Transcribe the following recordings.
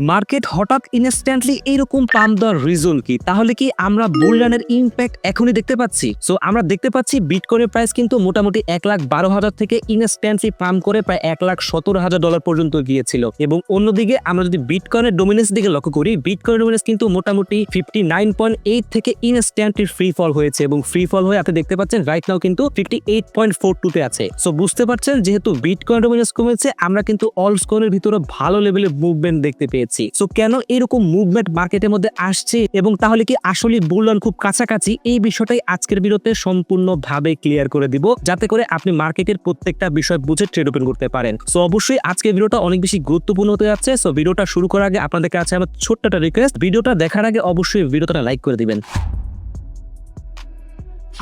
Market হঠাৎ instantly এইরকম পাম দেওয়ার রিজন কি? তাহলে কি আমরা বুলরানের ইম্প্যাক্ট এখনই দেখতে পাচ্ছি? সো আমরা দেখতে পাচ্ছি বিটকয়েনের প্রাইস কিন্তু মোটামুটি এক লাখ বারো হাজার থেকে ইনস্ট্যান্টলি পাম করে প্রায় এক লাখ সতেরো হাজার ডলার পর্যন্ত গিয়েছিল। এবং অন্যদিকে আমরা যদি বিটকয়েনের ডোমিনেন্স দিকে লক্ষ্য করি বিটকয়েন ডোমিনেন্স কিন্তু মোটামুটি ফিফটি নাইন পয়েন্ট এইট থেকে ইনস্ট্যান্টলি ফ্রি ফল হয়েছে। এবং ফ্রি ফল হয়ে আপনি দেখতে পাচ্ছেন রাইট নাও কিন্তু ফিফটি এইট পয়েন্ট ফোর টুতে আছে। সো বুঝতে পারছেন, যেহেতু বিটকয়েন ডোমিনেন্স কমেছে, আমরা কিন্তু অলস কয়েনের ভিতরে ভালো লেভেলের মুভমেন্ট দেখতে পেয়েছি। সো কেন এরকম মুভমেন্ট মার্কেটের মধ্যে আসছে এবং তাহলে কি আসলে বললেন খুব কাছাকাছি? এই বিষয়টাই আজকের বিরতে সম্পূর্ণভাবে ক্লিয়ার করে দিব, যাতে করে আপনি মার্কেটের প্রত্যেকটা বিষয় বুঝে ট্রেড ওপেন করতে পারেন। সো অবশ্যই আজকের ভিডিওটা অনেক বেশি গুরুত্বপূর্ণ হতে যাচ্ছে। সো ভিডিওটা শুরু করার আগে আপনাদের কাছে আমার ছোট্ট একটা রিকোয়েস্ট ভিডিওটা দেখার আগে অবশ্যই ভিডিওটা লাইক করে দিবেন।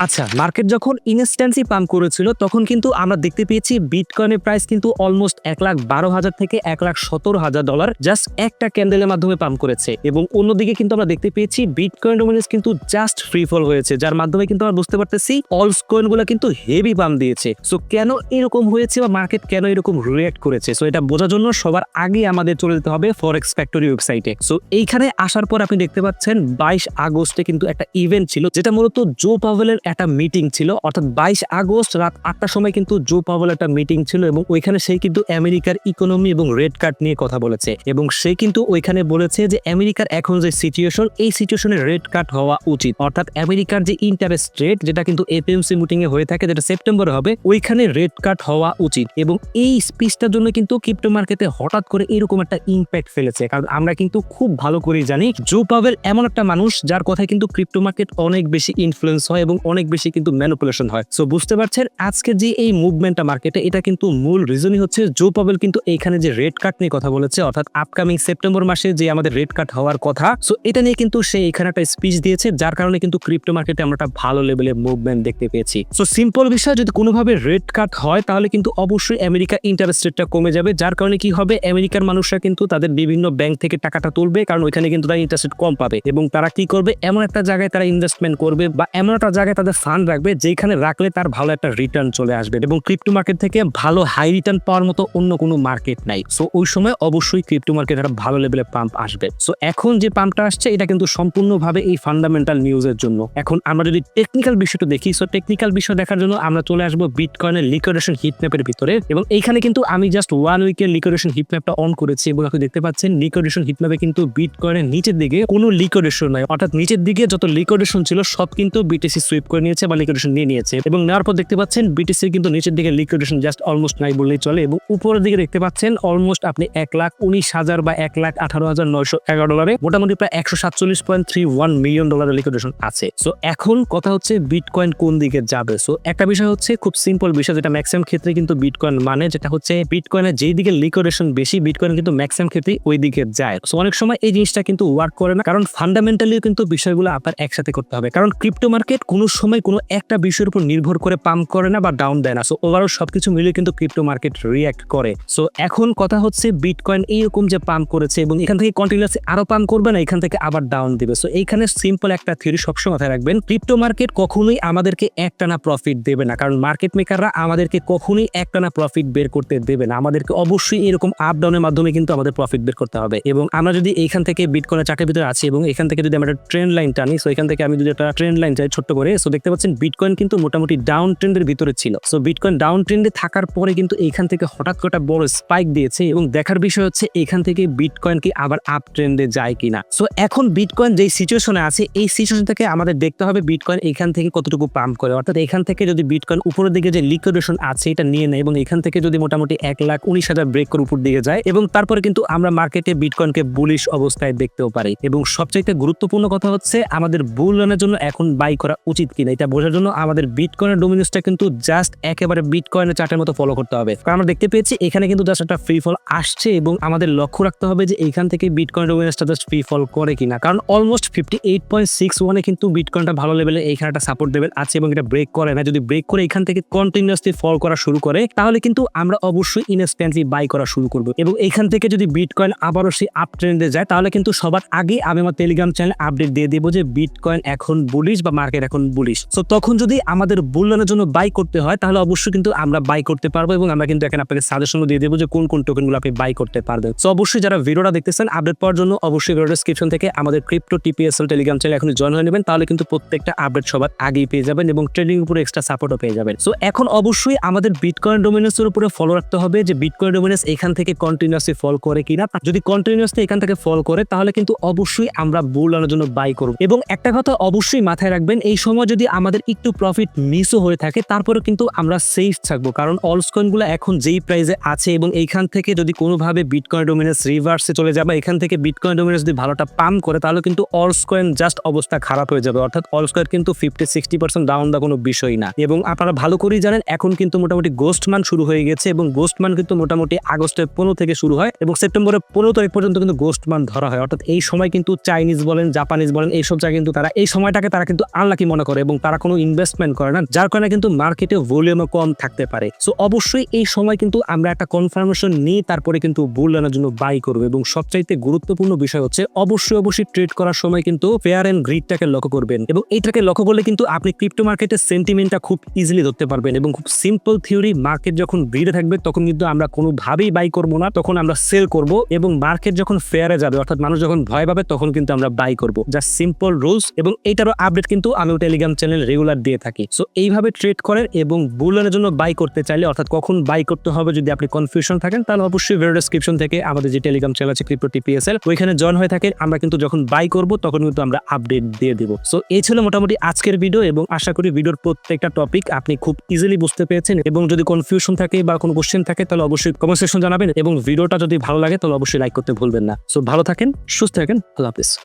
আচ্ছা মার্কেট যখন ইনস্ট্যান্সি পাম্প করেছিল, তখন কিন্তু আমরা দেখতে পেয়েছি বিটকয়েনের প্রাইস কিন্তু অলমোস্ট এক লাখ বারো হাজার থেকে এক লাখ সতেরো হাজার ডলার জাস্ট একটা ক্যান্ডেলের মাধ্যমে পাম্প করেছে। এবং অন্যদিকে কিন্তু আমরা দেখতে পেয়েছি বিটকয়েন ডোমিনেন্স কিন্তু জাস্ট ফ্রি ফল হয়েছে, যার মাধ্যমে কিন্তু আমরা বুঝতে পারতেছি অলস কয়েনগুলো কিন্তু হেভি পাম্প দিয়েছে। সো কেন এরকম হয়েছে বা মার্কেট কেন এরকম রিয়েক্ট করেছে? সো এটা বোঝার জন্য সবার আগে আমাদের চলে যেতে হবে ফরেক্স ফ্যাক্টরি ওয়েবসাইটে সো এইখানে আসার পর আপনি দেখতে পাচ্ছেন বাইশ আগস্টে কিন্তু একটা ইভেন্ট ছিল, যেটা মূলত জো পাভেলের একটা মিটিং ছিল। অর্থাৎ বাইশ আগস্ট রাত আটটার সময় কিন্তু জো পাভেল একটা মিটিং ছিল এবং ওইখানে সেই কিন্তু আমেরিকার ইকোনমি এবং রেড কার্ড নিয়ে কথা বলেছে। এবং সে কিন্তু ওইখানে বলেছে যে আমেরিকার এখন যে সিচুয়েশন এই সিচুয়েশনে রেড কার্ড হওয়া উচিত। অর্থাৎ আমেরিকার যে ইন্টারেস্ট রেট যেটা কিন্তু এপিএমসি মিটিং এ হয়ে থাকে, যেটা সেপ্টেম্বর হবে, ওইখানে রেড কার্ড হওয়া উচিত। এবং এই স্পিচটার জন্য কিন্তু ক্রিপ্টো মার্কেটে হঠাৎ করে এরকম একটা ইম্প্যাক্ট ফেলেছে। কারণ আমরা কিন্তু খুব ভালো করেই জানি জো পাভেল এমন একটা মানুষ, যার কথায় কিন্তু ক্রিপ্টো মার্কেট অনেক বেশি ইনফ্লুয়েন্স হয় এবং অনেক বেশি কিন্তু ম্যানিপুলেশন হয়। সো বুঝতে পারছেন? আজকে যে এই মুভমেন্টটা মার্কেটে এটা কিন্তু মূল রিজনই হচ্ছে জো পাভেল কিন্তু এইখানে যে রেড কার্ড নিয়ে কথা বলেছে, অর্থাৎ আপকামিং সেপ্টেম্বর মাসে যে আমাদের রেড কার্ড হওয়ার কথা সো এটা নিয়ে কিন্তু সে এখানে একটা স্পিচ দিয়েছে, যার কারণে কিন্তু ক্রিপ্টো মার্কেটে আমরা একটা ভালো লেভেলের মুভমেন্ট দেখতে পেয়েছি। সো সিম্পল বিষয়, যদি কোনোভাবে রেড কার্ড হয়, তাহলে কিন্তু অবশ্যই আমেরিকা ইন্টারেস্ট রেটটা কমে যাবে, যার কারণে কি হবে? আমেরিকার মানুষরা কিন্তু তাদের বিভিন্ন ব্যাংক থেকে টাকাটা তুলবে, কারণ ওইখানে কিন্তু তারা ইন্টারেস্ট কম পাবে। এবং তারা কি করবে? এমন একটা জায়গায় তারা ইনভেস্টমেন্ট করবে বা এমন একটা জায়গায় তাদের ফান্ড রাখবে যেখানে রাখলে তার ভালো একটা রিটার্ন চলে আসবে এবং ক্রিপ্টো মার্কেট থেকে ভালো হাই রিটার্ন পাওয়ার মতো অন্য কোনো মার্কেট নাই। সো ওই সময় অবশ্যই ক্রিপ্টো মার্কেট একটা ভালো লেভেলের পাম্প আসবে। সো এখন যে পাম্পটা আসছে, এটা কিন্তু সম্পূর্ণভাবে এই ফান্ডামেন্টাল নিউজের জন্য। এখন আমরা যদি টেকনিক্যাল বিষয়টা দেখি সো টেকনিক্যাল বিষয় দেখার জন্য আমরা চলে আসব বিটকয়েনের লিকুইডেশন হিটম্যাপের ভিতরে এবং এইখানে কিন্তু আমি জাস্ট ওয়ান উইকের লিকুইডেশন হিটম্যাপটা অন করেছি এবং আপনি দেখতে পাচ্ছেন লিকুইডেশন হিটম্যাপে কিন্তু বিটকয়েনের নিচের দিকে কোনো লিকুইডেশন নাই। অর্থাৎ নিচের দিকে যত লিকুইডেশন ছিল, সব কিন্তু বিটিসি সুইপ করে নিয়েছে বা লিকুইডেশন নিয়ে নিয়েছে। এবং নেওয়ার পর দেখতে পাচ্ছেন বিটিসির কিন্তু নিচের দিকে লিকুইডেশন জাস্ট অলমোস্ট নাই বললেই চলে এবং উপরের দিকে দেখতে পাচ্ছেন অলমোস্ট আপনি এক লাখ উনিশ হাজার বা এক লাখ আঠারো হাজার নয়শো এগারো ডলারে মোটামুটি প্রায় একশো সাতচল্লিশ পয়েন্ট থ্রি ওয়ান মিলিয়ন ডলারের লিকুইডেশন আছে। সো এখন কথা হচ্ছে বিটকয়েন কোন দিকে যাবে? সো একটা বিষয় হচ্ছে খুব সিম্পল বিষয় যেটা ম্যাক্সিমাম ক্ষেত্রে কিন্তু বিটকয়েন মানে যেটা হচ্ছে বিটকয়েনের যেই দিকে লিকুইডেশন বেশি বিটকয়েন কিন্তু ম্যাক্সিমাম ক্ষেত্রে ওই দিকে যায়। সো অনেক সময় এই জিনিসটা কিন্তু ওয়ার্ক করে না, কারণ ফান্ডামেন্টালিও কিন্তু বিষয়গুলো আপনার একসাথে করতে হবে। কারণ ক্রিপ্টো মার্কেট কোনো সময় কোনো একটা বিষয়ের উপর নির্ভর করে পাম্প করে না বা ডাউন দেয় না। সো ওভারঅল সবকিছু মিলে কিন্তু ক্রিপ্টো মার্কেট রিয়াক্ট করে। সো এখন কথা হচ্ছে বিটকয়েন এইরকম যে পাম্প করেছে এবং এখান থেকে কন্টিনিউসলি আরও পাম্প করবে না, এখান থেকে আবার ডাউন দিবে। সো এইখানে সিম্পল একটা থিওরি সবসময় মাথায় রাখবেন। ক্রিপ্টো মার্কেট কখনোই আমাদেরকে একটানা প্রফিট দেবে না। কারণ মার্কেট মেকাররা আমাদেরকে কখনোই একটানা প্রফিট বের করতে দেবে না। আমাদেরকে অবশ্যই এরকম আপ ডাউনের মাধ্যমে কিন্তু আমাদের প্রফিট বের করতে হবে। এবং আমরা যদি এইখান থেকে বিটকয়েনের চার্টের ভিতরে আছি এবং এখান থেকে যদি আমরা একটা ট্রেন্ড লাইন টানি সো এখান থেকে আমি যদি একটা ট্রেন্ড লাইন চাই ছোট্ট করে সো দেখতে পাচ্ছেন বিটকয়েন কিন্তু মোটামুটি ডাউন ট্রেন্ডের ভিতরে ছিল। সো বিটকয়েন ডাউন ট্রেন্ডে থাকার পরে কিন্তু এইখান থেকে হঠাৎ করে বড় স্পাইক দিয়েছে এবং দেখার বিষয় হচ্ছে এখান থেকে বিটকয়েন কি আবার আপ ট্রেন্ডে যায় কিনা। সো এখন বিটকয়েন যেই সিচুয়েশনে আছে, এই সিচুয়েশন থেকে আমাদের দেখতে হবে বিটকয়েন এখান থেকে কতটুকু পাম্প করে। অর্থাৎ এখান থেকে যদি বিটকয়েন উপরের দিকে যে লিকুইডেশন আছে, এটা নিয়ে নেয় এবং এখান থেকে যদি মোটামুটি এক লাখ উনিশ হাজার ব্রেক করে উপর দিকে যায় এবং তারপরে কিন্তু আমরা মার্কেটে বিটকয়েনকে বুলিশ অবস্থায় দেখতেও পারি। এবং সবচাইতে গুরুত্বপূর্ণ কথা হচ্ছে, আমাদের বুল রানের জন্য এখন বাই করা উচিত কিনা, এটা বোঝার জন্য আমাদের বিটকয়েনের ডোমিনেন্সটা কিন্তু জাস্ট একেবারে বিটকয়েনের চার্টের মতো ফলো করতে হবে। কারণ আমরা দেখতে পেয়েছি, এখানে কিন্তু জাস্ট একটা ফ্রি ফল আসছে এবং আমাদের লক্ষ্য রাখতে হবে যে এখান থেকে বিটকয়েন ডোমিনেন্সটা জাস্ট ফ্রি ফল করে কিনা। কারণ almost fifty eight point six ওয়ানে কিন্তু বিটকয়েনটা ভালো লেভেলে এইখানে একটা সাপোর্ট লেভেল আছে এবং এটা ব্রেক করে না। যদি ব্রেক করে এখান থেকে কন্টিনিউসলি ফল করা শুরু করে, তাহলে কিন্তু আমরা অবশ্যই ইনস্ট্যান্টলি বাই করা শুরু করব। এবং এখান থেকে যদি বিটকয়েন আবারও সেই আপ ট্রেন্ডে যায়, তাহলে কিন্তু সবার আগে আমি আমার টেলিগ্রাম চ্যানেল আপডেট দিয়ে দেবো যে বিটকয়েন এখন বুলিশ বা মার্কেট এখন বুলিশ বুলিশ সো তখন যদি আমাদের বুলনের জন্য বাই করতে হয়, তাহলে অবশ্যই কিন্তু আমরা বাই করতে পারব এবং আমরা কিন্তু এখানে আপনাকে সাজেশনও দিয়ে দেবো যে কোন কোন টোকেনগুলো আপনি বাই করতে পারবেন। সো অবশ্যই যারা ভিডিওটা দেখতেছেন আপডেট পাওয়ার জন্য অবশ্যই ভিডিও ডেসক্রিপশন থেকে আমাদের ক্রিপ্টো টিপিএসএল টেলিগ্রাম চ্যানেল এখন জয়েন হয়ে নেবেন, তাহলে কিন্তু প্রত্যেকটা আপডেট সবার আগেই পেয়ে যাবেন এবং ট্রেডিং উপরে এক্সট্রা সাপোর্টও পেয়ে যাবেন। সো এখন অবশ্যই আমাদের বিটকয়েন ডোমিনেন্সের উপরে ফলো রাখতে হবে যে বিটকয়েন ডোমিনেন্স এখান থেকে কন্টিনিউসলি ফল করে কিনা। যদি কন্টিনিউসলি এখান থেকে ফল করে, তাহলে কিন্তু অবশ্যই আমরা বুল আনার জন্য বাই করব। এবং একটা কথা অবশ্যই মাথায় রাখবেন, এই সময় যদি আমাদের একটু প্রফিট মিসও হয়ে থাকে তারপরে কিন্তু আমরা সেফ থাকব। কারণ অলস কয়েনগুলো এখন যেই প্রাইসে আছে এবং এইখান থেকে যদি কোনোভাবে বিটকয়েন ডোমিনেন্স রিভার্সে চলে যাবে এখান থেকে বিটকয়েন ডোমিনেন্স যদি ভালোটা পাম করে, তাহলে কিন্তু অলস কয়েন জাস্ট অবস্থা খারাপ হয়ে যাবে। অর্থাৎ অলস কয়েন কিন্তু ফিফটি সিক্সটি পার্সেন্ট ডাউন দা কোনো বিষয় না। এবং আপনারা ভালো করেই জানেন, এখন কিন্তু মোটামুটি গোস্ট মান শুরু হয়ে গেছে এবং গোস্ট মান কিন্তু মোটামুটি আগস্টের পনেরো থেকে শুরু হয় এবং সেপ্টেম্বরের পনেরো তারিখ পর্যন্ত কিন্তু গোস্ট মান ধরা হয়। অর্থাৎ এই সময় কিন্তু চাইনিজ বলেন জাপানিজ বলেন, এইসব জায়গায় কিন্তু তারা, এই সময়টাকে তারা কিন্তু আনলাকি মনে করে। এবং তারা কোনো ইনভেস্টমেন্ট করে না, যার কারণে কিন্তু মার্কেটে ভলিউমও কম থাকতে পারে। সো অবশ্যই এই সময় কিন্তু আমরা একটা কনফার্মেশন নিয়ে তারপরে কিন্তু বুল আনার জন্য বাই করব এবং সবচাইতে গুরুত্বপূর্ণ বিষয় হচ্ছে, অবশ্যই অবশ্যই ট্রেড করার সময় কিন্তু ফেয়ার এন্ড গ্রিডটাকে লক্ষ্য করবেন এবং এইটাকে লক্ষ্য করলে কিন্তু আপনি ক্রিপ্টো মার্কেটের সেন্টিমেন্টটা খুব ইজিলি ধরতে পারবেন এবং খুব সিম্পল থিওরি মার্কেট যখন গ্রিডে থাকবে তখন কিন্তু আমরা কোনোভাবেই বাই করব না, তখন আমরা সেল করব এবং মার্কেট যখন ফেয়ারে যাবে, অর্থাৎ মানুষ যখন ভয় পাবে তখন কিন্তু আমরা বাই করব। যা সিম্পল রুলস এবং এইটারও আপডেট কিন্তু আমি টেলিগ্রাম চ্যানেল রেগুলার দিয়ে থাকি। সো এইভাবে ট্রেড করেন এবং বুলানের জন্য বাই করতে চাইলে, অর্থাৎ কখন বাই করতে হবে যদি আপনি কনফিউশন থাকেন, তাহলে অবশ্যই ভিডিও ডেসক্রিপশন থেকে আমাদের যে টেলিগ্রাম চ্যানেল আছে ক্রিপ্টো টিপিএসএল ওইখানে জয়েন হয়ে থাকে আমরা কিন্তু যখন বাই করব, তখন কিন্তু আমরা আপডেট দিয়ে দিব। সো এই ছিল মোটামুটি আজকের ভিডিও এবং আশা করি ভিডিওর প্রত্যেকটা টপিক আপনি খুব ইজিলি বুঝতে পেরেছেন। এবং যদি কনফিউশন থাকে বা কোনো কোশ্চেন থাকে, তাহলে অবশ্যই কমেন্ট সেকশন জানাবেন। এবং ভিডিওটা যদি ভালো লাগে, তাহলে অবশ্যই লাইক করতে ভুলবেন না। সো ভালো থাকেন, সুস্থ থাকেন, আল্লাহ হাফিজ।